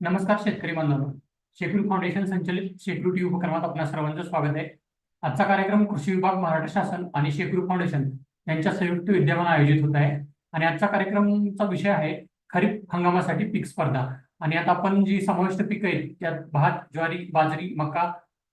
नमस्कार शेतकरी बांधवांनो. शेकडू फाउंडेशन संचलित शेकडू टी उपक्रमात आपल्या सर्वांचं स्वागत आहे. आजचा कार्यक्रम कृषी विभाग महाराष्ट्र शासन आणि शेकडू फाउंडेशन यांच्या संयुक्त विद्यमान आयोजित होत आहे. आणि आजचा कार्यक्रमचा विषय आहे खरीप हंगामासाठी पीक स्पर्धा. आणि आता आपण जी समाविष्ट पिकं आहेत त्यात भात ज्वारी बाजरी मका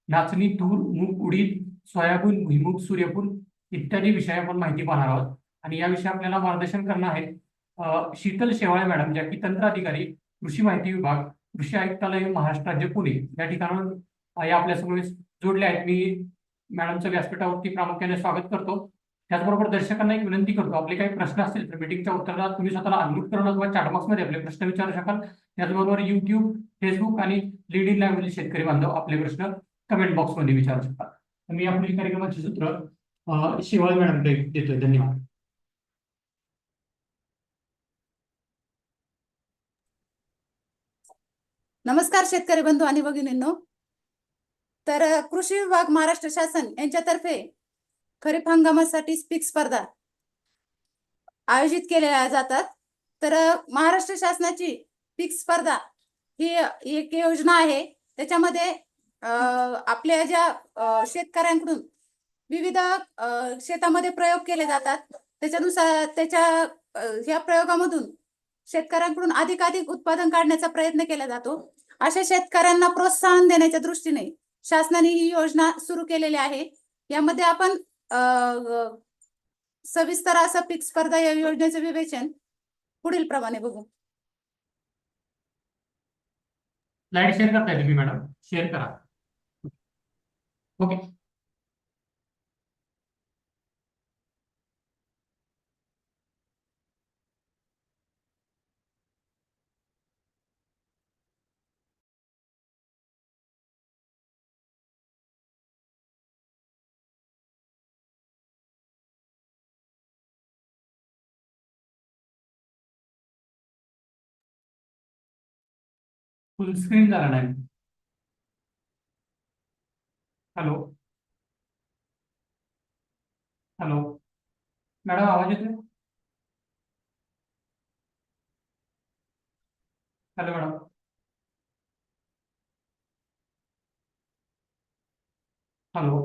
नाचणी तूर मूग उडीद सोयाबीन भुईमूग सूर्यफूल इत्यादी विषय आपण माहिती पाहणार आहोत. आणि याविषयी आपल्याला मार्गदर्शन करणार आहेत शीतल शेवाळे मॅडम ज्या की तंत्र अधिकारी कृषी माहिती विभाग कृषी आयुक्तालय महाराष्ट्र राज्य पुणे या ठिकाणाहून या आपल्यासमोर जोडले आहेत. मी मॅडमचं व्यासपीठावरती प्रामुख्याने स्वागत करतो. त्याचबरोबर दर्शकांना एक विनंती करतो. आपले काही प्रश्न असतील तर मीटिंगच्या उत्तरात तुम्ही स्वतःला अनम्यूट करून किंवा चॅटबॉक्समध्ये आपले प्रश्न विचारू शकाल. त्याचबरोबर युट्यूब फेसबुक आणि लिडिंग लाईव्हमधील शेतकरी बांधव आपले प्रश्न कमेंट बॉक्समध्ये विचारू शकतात मी आपली कार्यक्रमाचे सूत्र शिवाळ मॅडम मॅडमकडे देतोय. धन्यवाद. नमस्कार शेतकरी बंधू आणि भगिनींनो. तर कृषी विभाग महाराष्ट्र शासन यांच्यातर्फे खरीप हंगामासाठी स्पीक स्पर्धा आयोजित केल्या जातात. तर महाराष्ट्र शासनाची पीक स्पर्धा ही एक योजना आहे. त्याच्यामध्ये आपल्या ज्या शेतकऱ्यांकडून विविध शेतामध्ये प्रयोग केले जातात. त्याच्यानुसार त्याच्या ह्या या प्रयोगामधून शेतकऱ्यांकडून अधिकाधिक उत्पादन काढण्याचा प्रयत्न केला जातो. अशा शेतकऱ्यांना प्रोत्साहन देण्याच्या दृष्टीने शासनाने ही योजना सुरू केलेली आहे. यामध्ये आपण सविस्तर असं पीक स्पर्धा या योजनेचं विवेचन पुढील प्रमाणे बघू. स्लाइड शेअर करताय तुम्ही मॅडम शेअर करा. ओके फुल स्क्रीन झाला नाही हॅलो हॅलो मॅडम आवाज येतोय हॅलो मॅडम हॅलो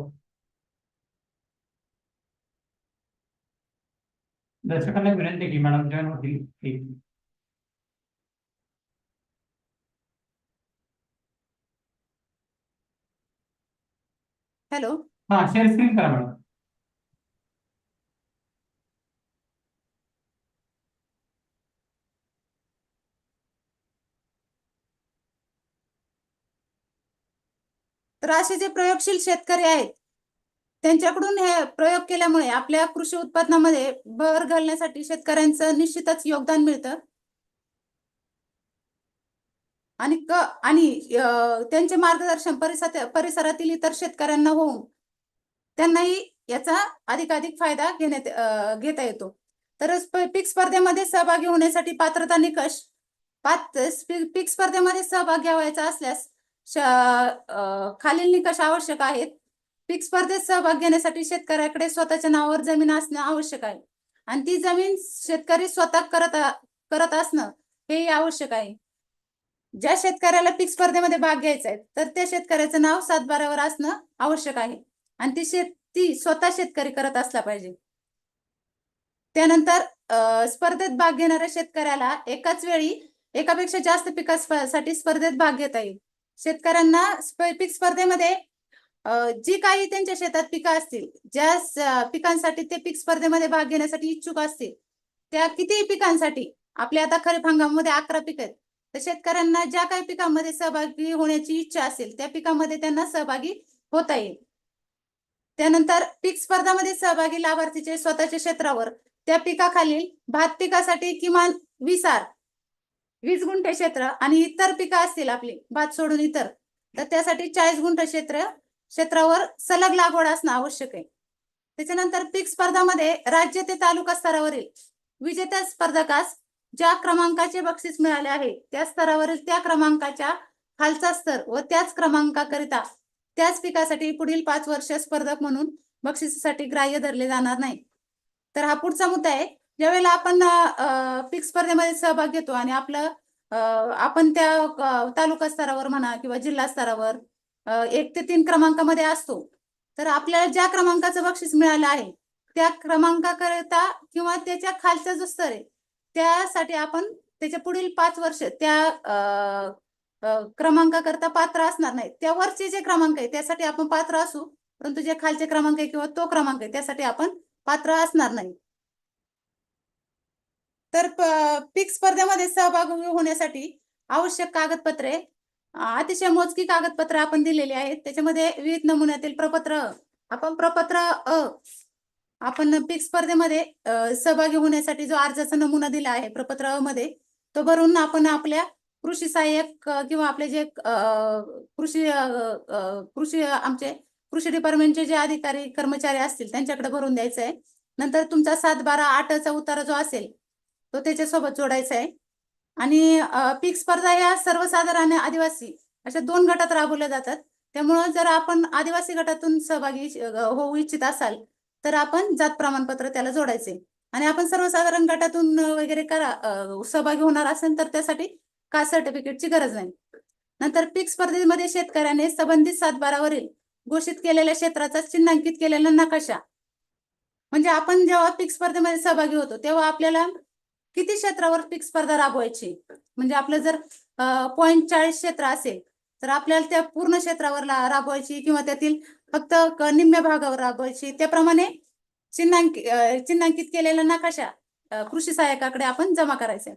दर्शकांना विनंती आहे की मॅडम जॉईन होतील हॅलो. हा शेअर स्क्रीन करा मॅडम तर असे जे प्रयोगशील शेतकरी आहेत त्यांच्याकडून हे प्रयोग केल्यामुळे आपल्या कृषी उत्पादनामध्ये भर घालण्यासाठी शेतकऱ्यांचं निश्चितच योगदान मिळतं. आणि क आणि त्यांचे मार्गदर्शन परिसरात परिसरातील इतर शेतकऱ्यांना होऊन त्यांनाही याचा अधिकाधिक फायदा घेण्यात घेता येतो. तर पीक स्पर्धेमध्ये सहभागी होण्यासाठी पात्रता निकष पात पीक स्पर्धेमध्ये सहभाग घ्यावायचा असल्यास खालील निकष आवश्यक आहेत. पीक स्पर्धेत सहभाग घेण्यासाठी शेतकऱ्याकडे स्वतःच्या नावावर जमीन असणं आवश्यक आहे. आणि ती जमीन शेतकरी स्वतः करत करत असणं हे आवश्यक आहे. ज्या शेतकऱ्याला पीक स्पर्धेमध्ये भाग घ्यायचा आहे तर त्या शेतकऱ्याचं नाव सातबारावर असणं आवश्यक आहे. आणि ती शेती स्वतः शेतकरी करत असला पाहिजे. त्यानंतर स्पर्धेत भाग घेणाऱ्या शेतकऱ्याला एकाच वेळी एकापेक्षा जास्त पिकासाठी स्पर्धेत भाग घेता येईल. शेतकऱ्यांना पीक स्पर्धेमध्ये जी काही त्यांच्या शेतात पिकं असतील ज्या पिकांसाठी ते पीक स्पर्धेमध्ये भाग घेण्यासाठी इच्छुक असतील त्या कितीही पिकांसाठी आपल्या आता खरीप हंगामामध्ये अकरा पिक आहेत. तर शेतकऱ्यांना ज्या काही पिकांमध्ये सहभागी होण्याची इच्छा असेल त्या पिकामध्ये त्यांना सहभागी होता येईल. त्यानंतर पीक स्पर्धामध्ये सहभागी लाभार्थीचे स्वतःच्या क्षेत्रावर त्या पिकाखालील भात पिकासाठी किमान वीस आर वीस गुंठे क्षेत्र आणि इतर पिकं असतील आपली भात सोडून इतर तर त्यासाठी चाळीस गुंठ क्षेत्र क्षेत्रावर सलग लागवड असणं आवश्यक आहे. त्याच्यानंतर पीक स्पर्धामध्ये राज्य ते तालुका स्तरावरील विजेत्या स्पर्धकास ज्या क्रमांकाचे बक्षीस मिळाले आहे त्या स्तरावरील त्या क्रमांकाच्या खालचा स्तर व त्याच क्रमांकाकरिता त्याच पिकासाठी पुढील पाच वर्ष स्पर्धक म्हणून बक्षिसासाठी ग्राह्य धरले जाणार नाही. तर हा पुढचा मुद्दा आहे. ज्यावेळेला आपण पीक स्पर्धेमध्ये सहभाग घेतो आणि आपलं आपण त्या तालुका स्तरावर म्हणा किंवा जिल्हा स्तरावर एक ते तीन क्रमांकामध्ये असतो. तर आपल्याला ज्या क्रमांकाचं बक्षीस मिळालं आहे त्या क्रमांकाकरिता किंवा त्याच्या खालचा जो स्तर आहे त्यासाठी आपण त्याच्या पुढील पाच वर्ष त्या क्रमांकाकरता पात्र असणार नाही. त्या वरचे जे क्रमांक आहे त्यासाठी आपण पात्र असू. परंतु जे खालचे क्रमांक आहे किंवा तो क्रमांक आहे त्यासाठी आपण पात्र असणार नाही. तर पीक स्पर्धेमध्ये सहभागी होण्यासाठी आवश्यक कागदपत्रे अतिशय मोजकी कागदपत्र आपण दिलेली आहेत. त्याच्यामध्ये विविध नमुन्यातील प्रपत्र आपण प्रपत्र अ आपण पीक स्पर्धेमध्ये सहभागी होण्यासाठी जो अर्जाचा नमुना दिला आहे प्रपत्रमध्ये तो भरून आपण आपल्या कृषी सहाय्यक किंवा आपले जे कृषी कृषी आमचे कृषी डिपार्टमेंटचे जे अधिकारी कर्मचारी असतील त्यांच्याकडे भरून द्यायचं आहे. नंतर तुमचा सात बारा आठचा उतारा जो असेल तो त्याच्यासोबत जोडायचा आहे. आणि पीक स्पर्धा ह्या सर्वसाधारण आदिवासी अशा दोन गटात राबवल्या जातात. त्यामुळं जर आपण आदिवासी गटातून सहभागी होऊ इच्छित असाल तर आपण जात प्रमाणपत्र त्याला जोडायचे. आणि आपण सर्वसाधारण गटातून वगैरे करा सहभागी होणार असेल तर त्यासाठी कास्ट सर्टिफिकेटची गरज नाही. नंतर पीक स्पर्धेमध्ये शेतकऱ्याने संबंधित सातबारावरील घोषित केलेल्या क्षेत्राचा चिन्हांकित केलेला नकाशा. म्हणजे आपण जेव्हा पीक स्पर्धेमध्ये सहभागी होतो तेव्हा आपल्याला किती क्षेत्रावर पीक स्पर्धा राबवायची? म्हणजे आपलं जर पॉईंट चाळीस क्षेत्र असेल तर आपल्याला त्या पूर्ण क्षेत्रावर राबवायची किंवा त्यातील फक्त निम्म्या भागावर राबवायची. त्याप्रमाणे चिन्हांकित चिन्हांकित केलेला नकाशा कृषी सहाय्यकाकडे आपण जमा करायचा.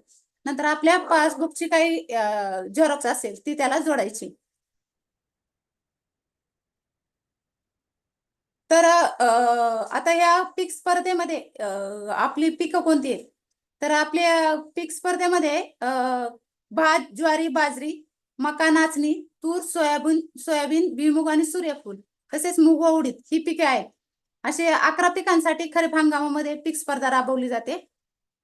नंतर आपल्या पासबुकची काही झेरॉक्स असेल ती त्याला जोडायची. तर अ, आता या पीक स्पर्धेमध्ये आपली पिकं कोणती आहेत? तर आपल्या पीक स्पर्धेमध्ये भात ज्वारी बाजरी मका नाचणी तूर सोयाबीन सोयाबीन भुईमुग आणि सूर्यफूल. तसेच मूग व उडीद ही पिके आहेत. असे अकरा पिकांसाठी खरीप हंगामामध्ये पीक स्पर्धा राबवली जाते.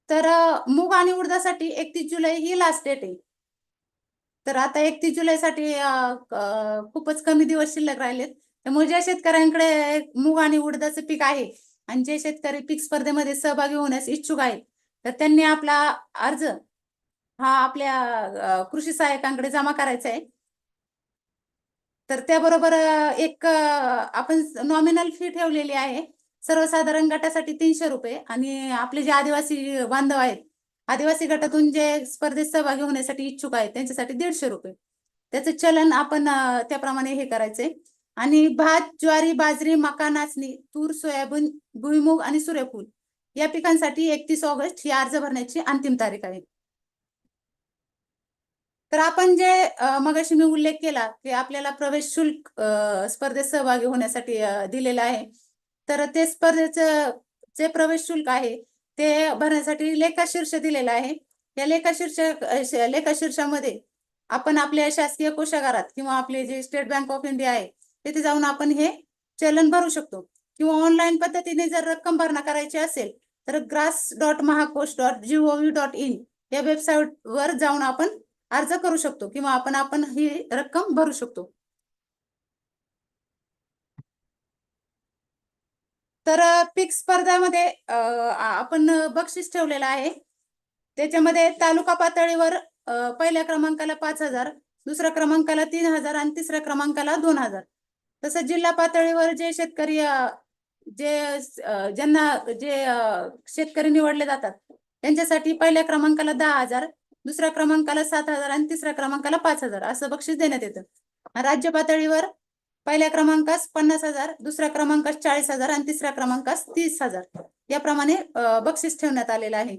तर मूग आणि उडदासाठी एकतीस जुलै ही लास्ट डेट आहे. तर आता एकतीस जुलैसाठी खूपच कमी दिवस शिल्लक राहिलेत. त्यामुळे ज्या शेतकऱ्यांकडे मूग आणि उडदाचं पीक आहे आणि जे शेतकरी पीक स्पर्धेमध्ये सहभागी होण्यास इच्छुक आहेत तर त्यांनी आपला अर्ज हा आपल्या कृषी सहाय्यकांकडे जमा करायचा आहे. तर त्याबरोबर एक आपण नॉमिनल फी ठेवलेली आहे. सर्वसाधारण गटासाठी तीनशे रुपये आणि आपले जे आदिवासी बांधव आहेत आदिवासी गटातून जे स्पर्धेत सहभागी होण्यासाठी इच्छुक आहेत त्यांच्यासाठी दीडशे रुपये. त्याचं चलन आपण त्याप्रमाणे हे करायचंय आणि भात ज्वारी बाजरी मका नाचणी तूर सोयाबीन भुईमुग आणि सूर्यफूल या पिकांसाठी एकतीस ऑगस्ट ही अर्ज भरण्याची अंतिम तारीख आहे. तर आपण जे अ, मगाशी मी उल्लेख केला की आपल्याला प्रवेश शुल्क स्पर्धेत सहभागी होण्यासाठी दिलेलं आहे. तर ते स्पर्धेचं जे प्रवेश शुल्क आहे ते भरण्यासाठी लेखाशीर्ष दिलेलं आहे. या लेखाशीर्ष लेखाशीर्षामध्ये आपण आपल्या शासकीय कोशागारात किंवा आपले जे स्टेट बँक ऑफ इंडिया आहे तिथे जाऊन आपण हे चलन भरू शकतो. किंवा ऑनलाईन पद्धतीने जर रक्कम भरणा करायची असेल तर GRAS dot Mahakosh dot GOV dot in या वेबसाईट वर जाऊन आपण अर्ज करू शकतो किंवा आपण आपण ही रक्कम भरू शकतो. तर पीक स्पर्धामध्ये आपण बक्षीस ठेवलेलं आहे. त्याच्यामध्ये तालुका पातळीवर पहिल्या क्रमांकाला पाच हजार दुसऱ्या क्रमांकाला तीन हजार आणि तिसऱ्या क्रमांकाला दोन हजार. तसं जिल्हा पातळीवर जे शेतकरी जे ज्यांना जे शेतकरी निवडले जातात त्यांच्यासाठी पहिल्या क्रमांकाला दहा हजार दुसऱ्या क्रमांकाला सात हजार आणि तिसऱ्या क्रमांकाला पाच हजार असं बक्षीस देण्यात येतं. राज्य पातळीवर पहिल्या क्रमांकास पन्नास हजार दुसऱ्या क्रमांकास चाळीस हजार आणि तिसऱ्या क्रमांकास तीस हजार याप्रमाणे बक्षीस ठेवण्यात आलेलं आहे.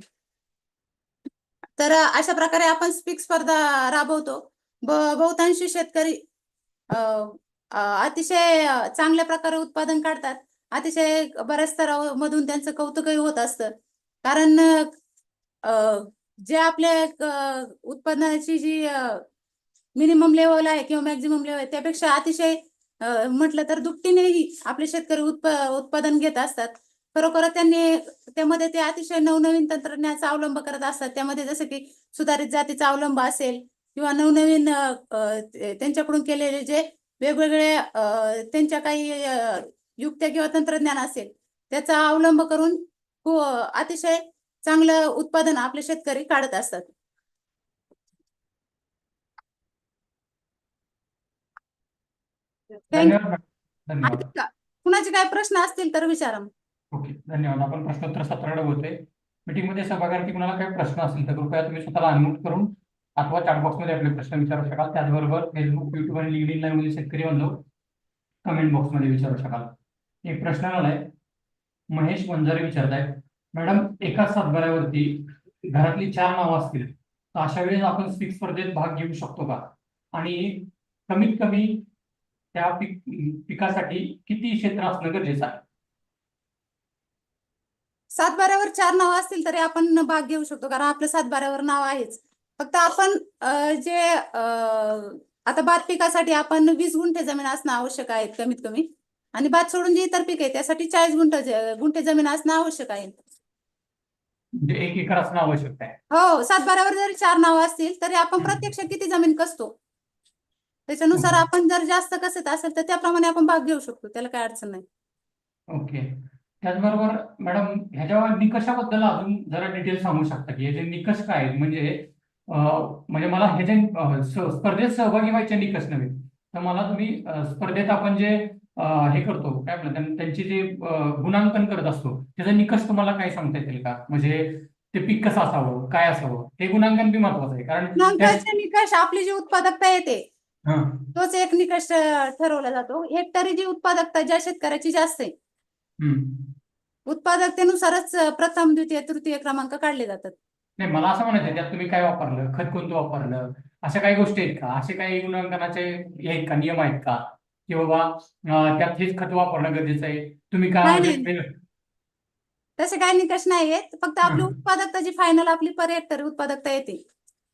तर अशा प्रकारे आपण स्पीक स्पर्धा राबवतो. बहुतांशी शेतकरी अतिशय चांगल्या प्रकारे उत्पादन काढतात. अतिशय बऱ्याच स्तरामधून त्यांचं कौतुकही होत असतं. कारण जे आपल्या उत्पादनाची जी मिनिमम लेवल आहे किंवा मॅक्झिमम लेवल आहे त्यापेक्षा अतिशय म्हटलं तर दुपटीनेही आपले शेतकरी उत्प उत्पादन घेत असतात. खरोखर त्यांनी त्यामध्ये ते अतिशय नवनवीन तंत्रज्ञानाचा अवलंब करत असतात. त्यामध्ये जसं की सुधारित जातीचा अवलंब असेल किंवा नवनवीन त्यांच्याकडून केलेले जे वेगवेगळे त्यांच्या काही युक्त्या किंवा तंत्रज्ञान असेल त्याचा अवलंब करून अतिशय चांगलं उत्पादन आपले शेतकरी काढत असतात. कुणाचे काय प्रश्न असतील तर विचारा ओके धन्यवाद. आपण प्रश्नोत्तर सत्राकडे होते मीटिंगमध्ये सहभागार्थी कुणाला काही प्रश्न असेल तर कृपया तुम्ही स्वतःला अनम्यूट करून अथवा चॅटबॉक्समध्ये आपले प्रश्न विचारू शकाल. त्याचबरोबर फेसबुक युट्यूब आणि लिंक इन लाईन शेतकरी बांधव कमेंट बॉक्समध्ये विचारू शकाल. एक प्रश्न आलाय महेश वंजारे विचारत आहेत मॅडम एकाच सातबाऱ्यावरती घरातली चार नावं असतील तर अशा वेळेस आपण स्पीक स्पर्धेत भाग घेऊ शकतो का? आणि कमीत कमी त्या पिक पिकासाठी किती क्षेत्र असणं गरजेचं आहे? सातबाऱ्यावर चार नावं असतील तरी आपण भाग घेऊ शकतो कारण आपलं सातबाऱ्यावर नाव आहेच. फक्त आपण जे आता भात पिकासाठी आपण वीस गुंठे जमीन असणं आवश्यक आहे कमीत कमी. आणि भात सोडून जे इतर पीक आहे त्यासाठी चाळीस गुंठ गुंठे जमीन असणं आवश्यक आहे. म्हणजे एक एकर असणं आवश्यक आहे हो सातबाऱ्यावर जरी चार नाव असतील तरी आपण. प्रत्यक्ष किती जमीन कसतो? त्याच्यानुसार. आपण जर जास्त कसत असेल तर त्याप्रमाणे आपण भाग घेऊ शकतो त्याला काय अडचण नाही. ओके. त्याचबरोबर मॅडम ह्याच्या निकषाबद्दल अजून जरा डिटेल सांगू शकता की याचे निकष काय आहेत? म्हणजे म्हणजे मला ह्याचे स्पर्धेत सहभागी व्हायचे निकष नव्हे. तर मला तुम्ही स्पर्धेत आपण जे हे करतो. काय म्हणतात त्यांची जे गुणांकन करत असतो त्याचा निकष तुम्हाला काय सांगता येतील का? म्हणजे ते पीक कसं असावं? काय असावं? हे गुणांकन बी महत्वाचं आहे. कारण निकष आपली जी उत्पादकता येते हा. तोच एक निकष ठरवला जातो. हेक्टरी जी उत्पादकता ज्या शेतकऱ्याची जास्त आहे उत्पादकतेनुसारच प्रथम द्वितीय तृतीय क्रमांक काढले जातात. नाही मला असं म्हणायचं त्यात तुम्ही काय वापरलं? खत कोणतं वापरलं? अशा काही गोष्टी आहेत का? असे काही गुणांकनाचे हे आहेत का? नियम आहेत का? की बाबा त्यात हेच खत वापरणं गरजेचं आहे. तुम्ही काय म्हणजे तसे काही निकष नाही आहेत फक्त आपली. उत्पादकता जी फायनल आपली पर हेक्टर उत्पादकता येते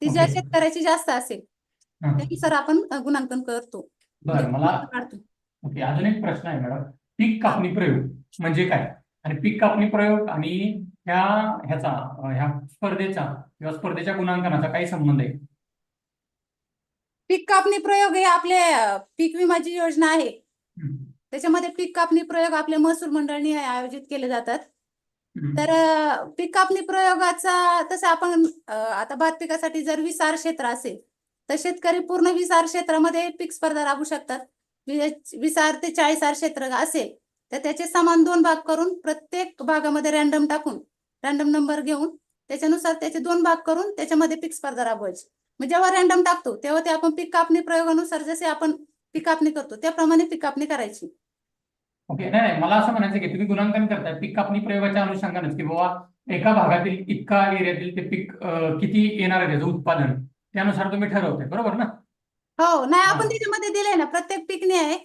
ती ज्या. शेतकऱ्याची जास्त असेल. त्यानुसार आपण गुणांकन करतो. बरं मला काढतो. ओके अजून एक प्रश्न आहे मॅडम. पीक कापणी प्रयोग म्हणजे काय? आणि पीक कापणी प्रयोग आणि ह्या ह्याचा ह्या स्पर्धेचा किंवा स्पर्धेच्या गुणांकनाचा काही संबंध आहे. पीक कापणी प्रयोग हे आपले पीक विमाची योजना आहे. त्याच्यामध्ये पीक कापणी प्रयोग आपले महसूल मंडळाने आयोजित केले जातात. तर पीक कापणी प्रयोगाचा तसं आपण आता भात पिकासाठी जर विसार क्षेत्र असेल तर शेतकरी पूर्ण विसार क्षेत्रामध्ये पीक स्पर्धा राबवू शकतात विसार ते चाळीसार क्षेत्र असेल तर त्याचे समान दोन भाग करून प्रत्येक भागामध्ये रॅन्डम टाकून रॅन्डम नंबर घेऊन त्याच्यानुसार त्याचे दोन भाग करून त्याच्यामध्ये पीक स्पर्धा राबवायची मग जेव्हा रॅन्डम टाकतो तेव्हा ते आपण पीक कापणी प्रयोगानुसार जसे आपण पीक कापणी करतो त्याप्रमाणे पीक कापणी करायची ओके नाही नाही मला असं म्हणायचं की तुम्ही गुणांकन करताय पीक कापणी प्रयोगाच्या अनुषंगानेच की बाबा एका भागातील इतका एरियातील ते पीक किती येणार आहे त्याचं उत्पादन त्यानुसार तुम्ही ठरवताय बरोबर ना हो नाही आपण. त्याच्यामध्ये दिलंय ना प्रत्येक पिकने आहे.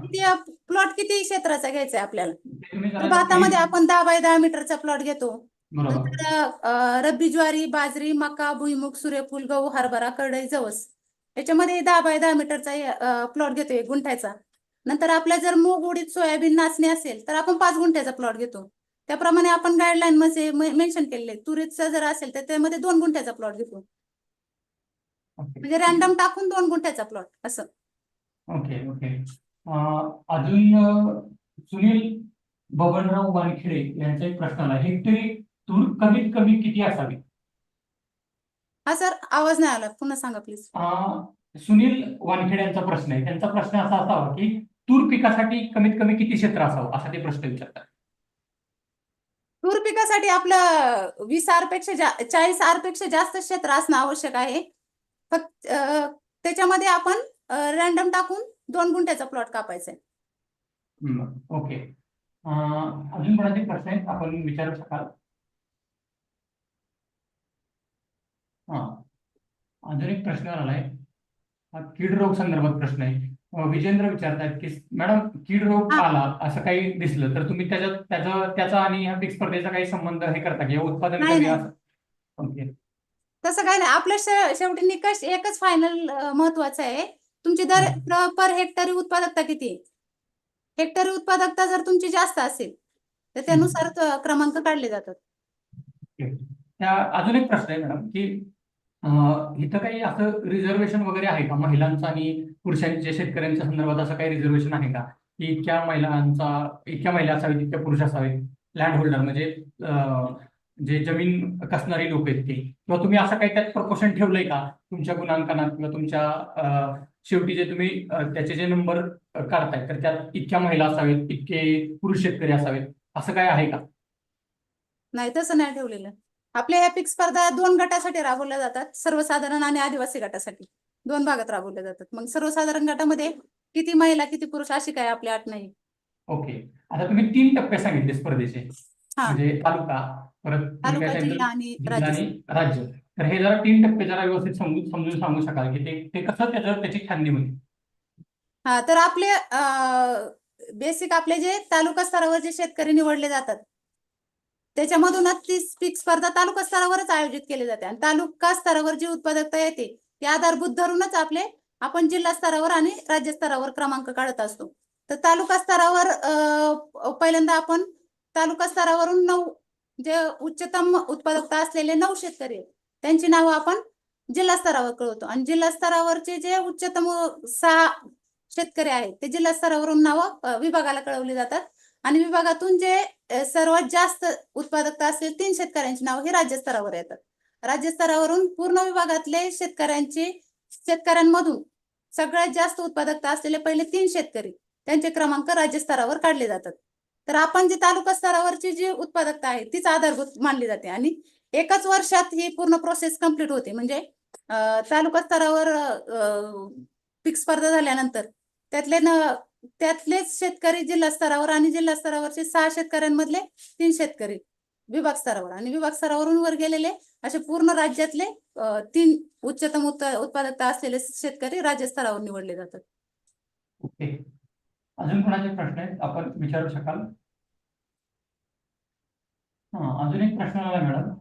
किती प्लॉट किती क्षेत्राचा घ्यायचा आहे आपल्याला भातामध्ये आपण दहा बाय दहा मीटरचा प्लॉट घेतो नंतर रब्बी ज्वारी बाजरी मका भुईमुग सूर्यफूल गहू हरभरा करडई जवस याच्यामध्ये दहा बाय दहा मीटरचा प्लॉट घेतो एक गुंठ्याचा. नंतर आपल्या जर मूग उडीद सोयाबीन नाचणी असेल तर आपण पाच गुंठ्याचा प्लॉट घेतो. त्याप्रमाणे आपण गाईडलाईन मध्ये मेन्शन केलेले तुरीचा जर असेल तर त्यामध्ये दोन गुंठ्याचा प्लॉट घेतो. म्हणजे रॅन्डम टाकून दोन गुंठ्याचा प्लॉट असं. Okay okay. अजून सुनील बबनराव वानखेडे यांचा एक प्रश्न आला. हेक्टरी तूर कमीत कमी किती असावी? हा सर आवाज नाही आला. पुन्हा सांगा प्लीज सुनील वानखेडे यांचा प्रश्न आहे. त्यांचा प्रश्न असा असावा की तूर पिकासाठी कमीत कमी किती क्षेत्र असावं? असा ते प्रश्न विचारतात. तूर पिकासाठी आपलं वीस आरपेक्षा जा चाळीस आरपेक्षा जास्त क्षेत्र असणं आवश्यक आहे. फक्त त्याच्यामध्ये आपण रॅन्डम टाकून दोन गुंठ्याचा प्लॉट कापायचा ओके. अजून कोणाचे प्रश्न आहेत? आपण विचारू शकाल? हा. अजून एक प्रश्न आलाय हा कीड रोग संदर्भात प्रश्न आहे. विजेंद्र विचारतायत की मॅडम कीड रोग. आला असं काही दिसलं तर तुम्ही त्याच्यात त्याचा त्याचा आणि ह्या पीक स्पर्धेचा काही संबंध हे करता की? उत्पादन नाही, कमी नाही. असं. ओके. तसं काय नाही. आपल्या शे- शेवटी निकष एकच फायनल महत्त्वाचा आहे. तुमची दर हम्म. पर हेक्टरी उत्पादकता किती? आहे हेक्टरी उत्पादकता जर तुमची जास्त असेल तर त्यानुसार त- क्रमांक काढले जातात. त्या अजून एक प्रश्न आहे मॅडम की इथं काही असं रिझर्वेशन वगैरे आहे का? महिलांचं आणि पुरुषांच्या शेतकऱ्यांच्या संदर्भात असं काही रिझर्वेशन आहे का? की इतक्या महिलांचा इतक्या महिला असावेत इतक्या पुरुष असावेत लँड होल्डर म्हणजे जे जमीन कसणारी लोक आहेत ते. किंवा तुम्ही असं काही त्यात प्रपोशन ठेवलंय का? तुमच्या गुणांकनात किंवा तुमच्या शेवटी जे तुम्ही त्याचे जे नंबर काढताय तर त्यात इतक्या महिला असावेत इतके पुरुष शेतकरी असावेत असं काय आहे का? नाही तसं नाही ठेवलेलं. आपल्या ह्या पीक स्पर्धा दोन गटासाठी राबवल्या जातात सर्वसाधारण आणि आदिवासी गटासाठी. दोन भागात राबवल्या जातात. मग सर्वसाधारण गटामध्ये किती महिला किती पुरुष अशी काय आपली अट नाही? ओके. आता तुम्ही तीन टप्पे सांगितले स्पर्धेचे. म्हणजे तालुका परत आणि राज्य. तर हे जरा तीन टप्पे जरा व्यवस्थित समजून सांगू शकाल की ते ते कसं त्याच्यावर त्याची छाननी होईल हा तर आपले बेसिक आपले जे तालुका स्तरावर जे शेतकरी निवडले जातात त्याच्यामधूनच ती पीक स्पर्धा तालुका स्तरावरच आयोजित केली जाते. आणि तालुका स्तरावर जी उत्पादकता येते ती आधारभूत धरूनच आपले आपण जिल्हा स्तरावर आणि राज्य स्तरावर क्रमांक काढत असतो. तर तालुका स्तरावर पहिल्यांदा आपण तालुका स्तरावरून नऊ जे उच्चतम उत्पादकता असलेले नऊ शेतकरी आहेत त्यांची नावं आपण जिल्हा स्तरावर कळवतो. आणि जिल्हा स्तरावरचे जे उच्चतम सहा शेतकरी आहेत ते जिल्हा स्तरावरून नावं विभागाला कळवली जातात. आणि विभागातून जे सर्वात जास्त उत्पादकता असलेले तीन शेतकऱ्यांची नावं ही राज्य स्तरावर येतात. राज्यस्तरावरून पूर्ण विभागातले शेतकऱ्यांची शेतकऱ्यांमधून सगळ्यात जास्त उत्पादकता असलेले पहिले तीन शेतकरी त्यांचे क्रमांक राज्यस्तरावर काढले जातात. तर आपण जी तालुका स्तरावरची जी उत्पादकता आहे तीच आधारभूत मानली जाते आणि एकाच वर्षात ही पूर्ण प्रोसेस कंप्लीट होते. म्हणजे तालुका स्तरावर पीक स्पर्धा झाल्यानंतर त्यातले न त्यातलेच शेतकरी जिल्हा स्तरावर आणि जिल्हा स्तरावरचे सहा शेतकऱ्यांमधले तीन शेतकरी विभाग स्तरावर. आणि विभाग स्तरावरून वर गेलेले असे पूर्ण राज्यातले तीन उच्चतम उत्पादकता असलेले शेतकरी राज्य स्तरावर निवडले जातात. ओके. अजून कोणाचे प्रश्न आहेत? आपण विचारू शकाल? हा अजून एक प्रश्न मला मॅडम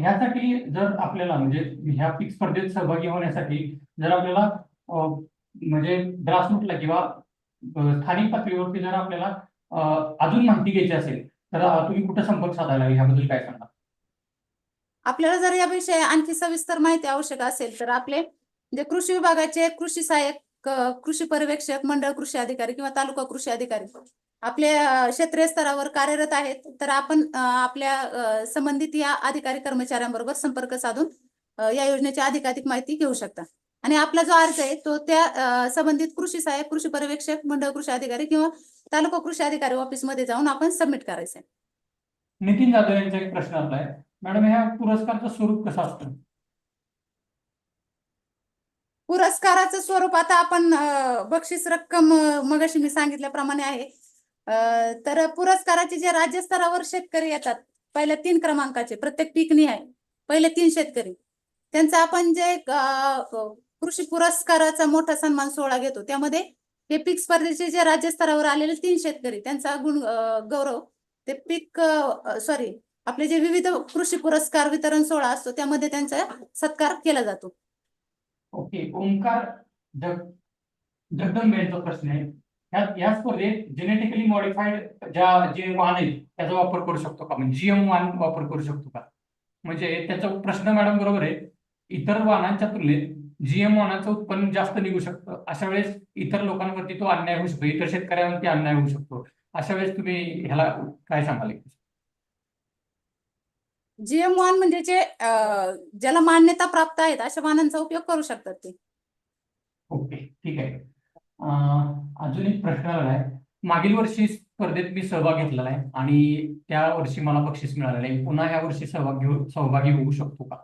ह्यासाठी जर आपल्याला म्हणजे ह्या पीक स्पर्धेत सहभागी होण्यासाठी जर आपल्याला म्हणजे ग्रासरूटला किंवा स्थानिक पातळीवरती जर आपल्याला अजून माहिती घ्यायची असेल तर तुम्ही कुठं संपर्क साधायला ह्याबद्दल काय सांगा आपल्याला जर याविषयी आणखी सविस्तर माहिती आवश्यक असेल तर आपले जे कृषी विभागाचे कृषी सहाय्यक कृषी पर्यवेक्षक मंडळ कृषी अधिकारी किंवा तालुका कृषी अधिकारी आपले क्षेत्रीय स्तरावर कार्यरत आहेत. तर आपण आपल्या संबंधित या अधिकारी कर्मचाऱ्यांबरोबर संपर्क साधून या योजनेची अधिकाधिक माहिती घेऊ शकता. आणि आपला जो अर्ज आहे तो त्या संबंधित कृषी सहाय्यक कृषी पर्यवेक्षक मंडळ कृषी अधिकारी किंवा तालुका कृषी अधिकारी ऑफिसमध्ये जाऊन आपण सबमिट करायचं आहे नितीन जाधव यांचा एक प्रश्न आलाय मॅडम ह्या पुरस्कारचं स्वरूप कसं असतं? पुरस्काराचं स्वरूप आता आपण बक्षीस रक्कम मगाशी मी सांगितल्याप्रमाणे आहे. तर पुरस्काराचे जे राज्य स्तरावर शेतकरी येतात पहिल्या तीन क्रमांकाचे प्रत्येक पीकनी आहे पहिले तीन शेतकरी. त्यांचा आपण जे कृषी पुरस्काराचा मोठा सन्मान सोहळा घेतो. त्यामध्ये हे पीक स्पर्धेचे जे राज्य स्तरावर आलेले तीन शेतकरी त्यांचा गुण गौरव ते पीक सॉरी आपले जे विविध कृषी पुरस्कार वितरण सोहळा असतो त्यामध्ये त्यांचा सत्कार केला जातो. ओके ओंकार जगदंबेचा प्रश्न आहे. या स्पर्धेत जेनेटिकली मॉडिफाईड ज्या जे वाहन आहेत त्याचा वापर करू शकतो का? म्हणजे जीएम वाहन वापर करू शकतो का? म्हणजे त्याचा प्रश्न मॅडम बरोबर आहे. इतर वाहनांच्या तुलनेत जीएम वाहनाचं उत्पन्न जास्त निघू शकतं. अशा वेळेस इतर लोकांवरती तो अन्याय होऊ शकतो. इतर शेतकऱ्यांवरती अन्याय होऊ शकतो. अशा वेळेस तुम्ही ह्याला काय सांगाल जीएम वाहन म्हणजे जे ज्याला मान्यता प्राप्त आहेत अशा वाहनांचा उपयोग करू शकतात ते. ओके ठीक आहे. अजून एक प्रश्न आला आहे. मागील वर्षी स्पर्धेत मी सहभाग घेतलेला आहे आणि त्या वर्षी मला बक्षीस मिळालेलं आहे. पुन्हा ह्या वर्षी सहभाग घेऊ सहभागी होऊ शकतो का?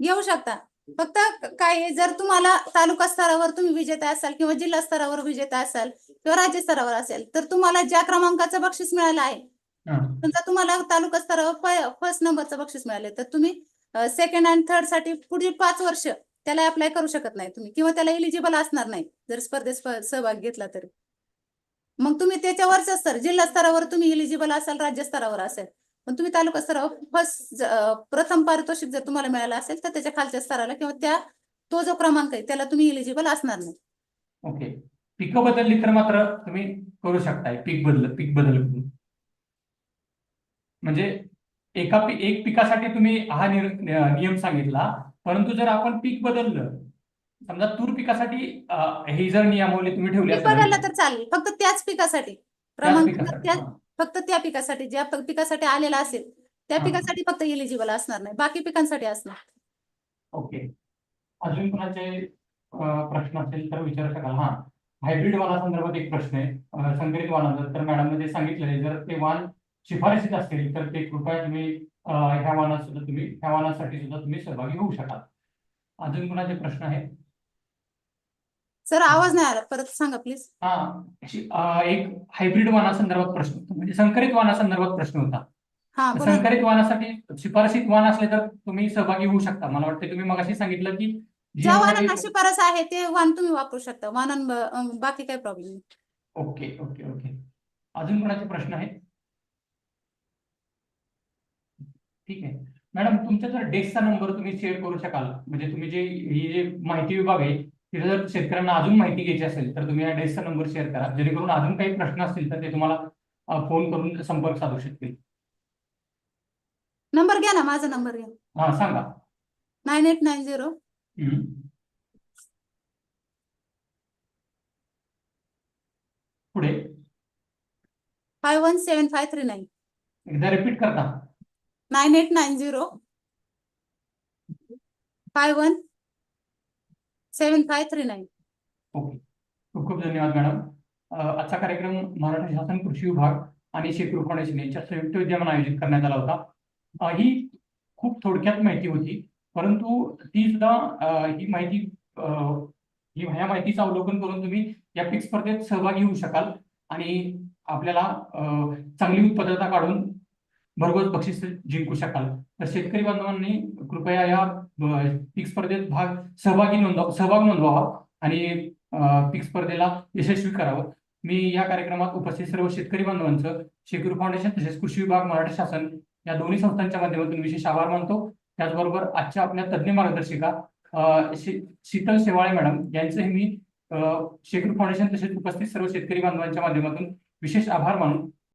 घेऊ शकता. फक्त काय आहे, जर तुम्हाला तालुका स्तरावर तुम्ही विजेता असाल किंवा जिल्हा स्तरावर विजेता असाल किंवा राज्य स्तरावर असेल तर तुम्हाला ज्या क्रमांकाचं बक्षीस मिळालं आहे. समजा तुम्हाला तालुका स्तरावर फर्स्ट नंबरचं बक्षीस मिळाले तर तुम्ही सेकंड आणि थर्डसाठी पुढील पाच वर्ष त्याला अप्लाय करू शकत नाही तुम्ही किंवा त्याला एलिजिबल असणार नाही जर स्पर्धेत स्प- सहभाग घेतला तरी मग तुम्ही त्याच्यावरच स्तर जिल्हा स्तरावर तुम्ही एलिजिबल असाल राज्य स्तरावर असेल पण तुम्ही तालुका स्तरावर फर्स्ट प्रथम पारितोषिक जर तुम्हाला मिळालं असेल तर त्याच्या खालच्या स्तराला किंवा त्या तो जो क्रमांक आहे त्याला तुम्ही एलिजिबल असणार नाही. ओके. पिकं बदलली तर मात्र तुम्ही करू शकताय पीक बदल पीक बदल. म्हणजे एका पी- एक पिकासाठी तुम्ही हा नियम सांगितला परंतु जर आपण पीक बदललं समजा तूर पिकासाठी ही जर नियमावली तुम्ही ठेवली बदलला तर चालेल फक्त त्याच पिकासाठी. त्याच क्रमांक पिकासाठी त्या हां. फक्त त्या पिकासाठी ज्या पिकासाठी आलेला असेल त्या. पिकासाठी फक्त इलिजिबल असणार नाही. बाकी पिकांसाठी असणार. ओके. अजून कोणाचे प्रश्न असेल तर विचारू शकाल? हा. हायब्रिड वाहनासंदर्भात एक प्रश्न आहे. संकरित वाहनाचा तर मॅडमने ते सांगितलेलं जर ते वाहन शिफारसीत असतील तर ते कृपया तुम्ही ह्या वाहनात सुद्धा तुम्ही ह्या वाहनासाठी सुद्धा तुम्ही सहभागी होऊ शकाल. अजून कोणाचे प्रश्न आहेत? सर आवाज नाही आला. परत सांगा प्लीज हा अं, एक हायब्रिड वाहनासंदर्भात प्रश्न होता. म्हणजे संकरित वाहनासंदर्भात प्रश्न होता. हा बोला संकरित वाहनासाठी शिफारसीत वाहन असले तर तुम्ही सहभागी होऊ शकता. मला वाटतं तुम्ही मगाशी सांगितलं की ज्या वाहने- वाहनांना शिफारस आहे ते वाहन तुम्ही वापरू शकता. वाहनां बाकी काही प्रॉब्लेम नाही. Okay okay okay. अजून कोणाचे प्रश्न आहेत? ठीक आहे. मॅडम तुमचा जर डेस्कचा नंबर तुम्ही शेअर करू शकाल. म्हणजे तुम्ही जे ही जे माहिती विभाग आहे तिथे जर शेतकऱ्यांना अजून माहिती घ्यायची असेल तर तुम्ही या डेस्कचा नंबर शेअर करा. जेणेकरून अजून काही प्रश्न असतील तर ते तुम्हाला फोन करून संपर्क साधू शकतील. नंबर घ्या ना माझा नंबर घ्या. हा सांगा. Nine eight nine zero. पुढे. Five one seven five three nine. एकदा रिपीट करता. Nine eight nine zero. Five one seven five three nine. Okay. खूप खूप धन्यवाद मॅडम. आजचा कार्यक्रम महाराष्ट्र शासन कृषी विभाग आणि शेतकरी फाउंडेशन यांच्या संयुक्त विद्यमान आयोजित करण्यात आला होता. ही खूप थोडक्यात माहिती होती परंतु ती सुद्धा ही माहिती ही ह्या माहितीचं अवलोकन करून तुम्ही या पीक स्पर्धेत सहभागी होऊ शकाल आणि आपल्याला चांगली उत्पादकता काढून भरघोस बक्षीस जिंकू शकाल. तर शेतकरी बांधवांनी कृपया या पीक स्पर्धेत भाग सहभागी नोंदवा सहभाग नोंदवावा आणि पीक स्पर्धेला यशस्वी करावं. मी या कार्यक्रमात उपस्थित सर्व शेतकरी बांधवांचं शेतकरी फाउंडेशन तसेच कृषी विभाग मराठी शासन या दोन्ही संस्थांच्या माध्यमातून विशेष आभार मानतो. त्याचबरोबर आजच्या आपल्या तज्ज्ञ मार्गदर्शिका शीतल शेवाळे मॅडम यांचंही मी अ, फाउंडेशन तसेच उपस्थित सर्व शेतकरी बांधवांच्या माध्यमातून विशेष आभार मानून